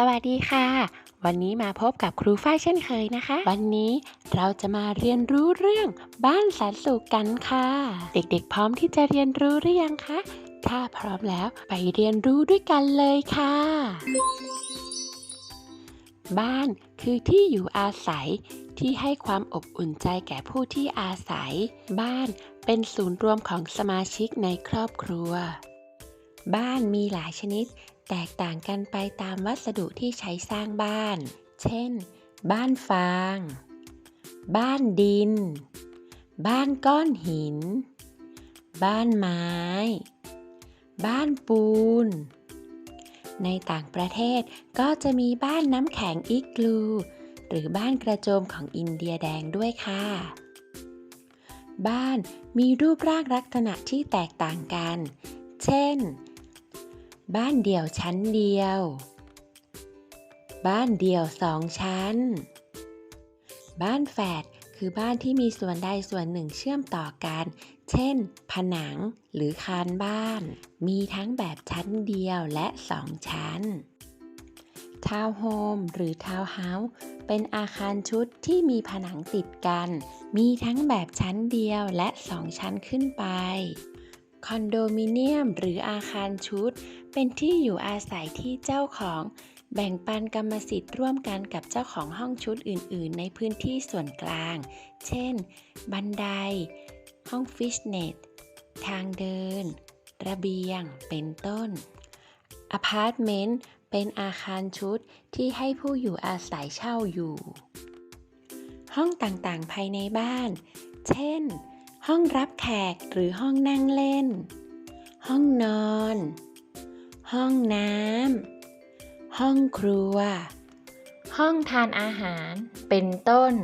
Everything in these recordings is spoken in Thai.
สวัสดีค่ะ วันนี้มาพบกับครูฝ้ายเช่นเคยนะคะ วันนี้เราจะมาเรียนรู้เรื่องบ้านแสนสุขกันค่ะ เด็กๆ พร้อมที่จะเรียนรู้หรือยังคะ ถ้าพร้อมแล้วไปเรียนรู้ด้วยกันเลยค่ะ บ้านคือที่อยู่อาศัยที่ให้ความอบอุ่นใจแก่ผู้ที่อาศัย บ้านเป็นศูนย์รวมของสมาชิกในครอบครัว บ้านมีหลายชนิด แตกต่างกันไปตามวัสดุที่ใช้สร้างบ้าน เช่น บ้านฟาง บ้านดิน บ้านก้อนหิน บ้านไม้ บ้านปูน ในต่างประเทศก็จะมีบ้านน้ำแข็งอิกลู หรือบ้านกระโจมของอินเดียแดงด้วยค่ะ บ้านมีรูปร่างลักษณะที่แตกต่างกัน เช่น บ้านเดี่ยวชั้นเดียว บ้านเดี่ยวสองชั้น บ้านแฝดคือบ้านที่มีส่วนใดส่วนหนึ่งเชื่อมต่อกัน เช่น ผนังหรือคานบ้าน มีทั้งแบบชั้นเดียวและสองชั้น ทาวน์โฮมหรือทาวน์เฮาส์เป็นอาคารชุดที่มีผนังติดกัน มีทั้งแบบชั้นเดียวและสองชั้นขึ้นไป คอนโดมิเนียม หรืออาคารชุด เป็นที่อยู่อาศัยที่เจ้าของ แบ่งปันกรรมสิทธิ์ร่วมกันกับเจ้าของห้องชุดอื่น ๆ ในพื้นที่ส่วนกลาง เช่น บันได ห้องฟิชเนส ทางเดิน ระเบียง เป็นต้น อพาร์ตเมนต์ เป็นอาคารชุดที่ให้ผู้อยู่อาศัยเช่าอยู่ ห้องต่าง ๆ ภายในบ้าน เช่น ห้องรับแขกหรือห้องนั่งเล่น ห้องนอน ห้องน้ำ ห้องครัว ห้องทานอาหาร เป็นต้น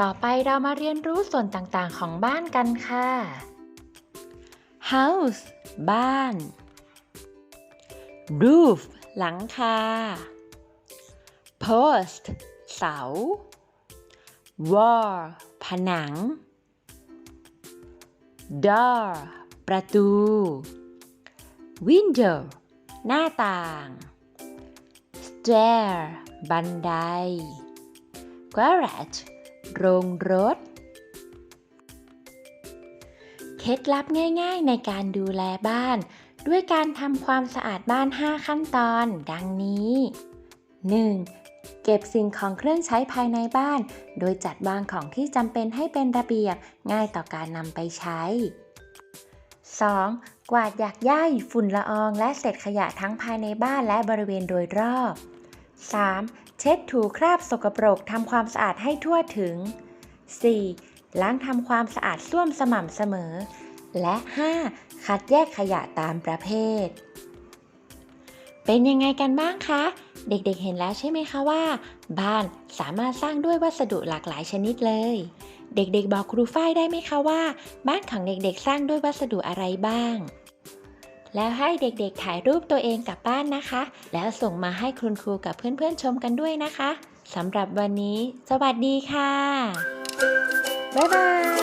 ต่อไปเรามาเรียนรู้ส่วนต่างๆของบ้านกันค่ะ house บ้าน roof หลังคา post เสา wall ผนัง door ประตู window หน้าต่าง stair บันได garage โรงรถ เคล็ดลับง่ายๆในการดูแลบ้าน ด้วยการทำความสะอาดบ้าน 5 ขั้นตอน ดังนี้ 1. เก็บสิ่งของเครื่องใช้ภายในบ้าน โดยจัดวางของที่จำเป็นให้เป็นระเบียบ ง่ายต่อการนำไปใช้ 2. กวาดหยักย่ายฝุ่นละอองและเศษขยะทั้งภายในบ้านและบริเวณโดยรอบ 3. เช็ดถูคราบสกปรกทำความสะอาดให้ทั่วถึง 4. ล้างทำความสะอาดส้วมสม่ำเสมอ และ 5. คัดแยกขยะตามประเภท เป็นยังไงกันบ้างคะ เด็กๆเห็นแล้วใช่ไหมคะว่า บ้านสามารถสร้างด้วยวัสดุหลากหลายชนิดเลย เด็กๆบอกครูฝ้ายได้ไหมคะว่า บ้านของเด็กๆสร้างด้วยวัสดุอะไรบ้าง แล้วให้เด็กๆถ่ายรูปตัวเองกลับบ้านนะคะ แล้วส่งมาให้คุณครูกับเพื่อนๆชมกันด้วยนะคะสำหรับวันนี้ สวัสดีค่ะบ๊ายบาย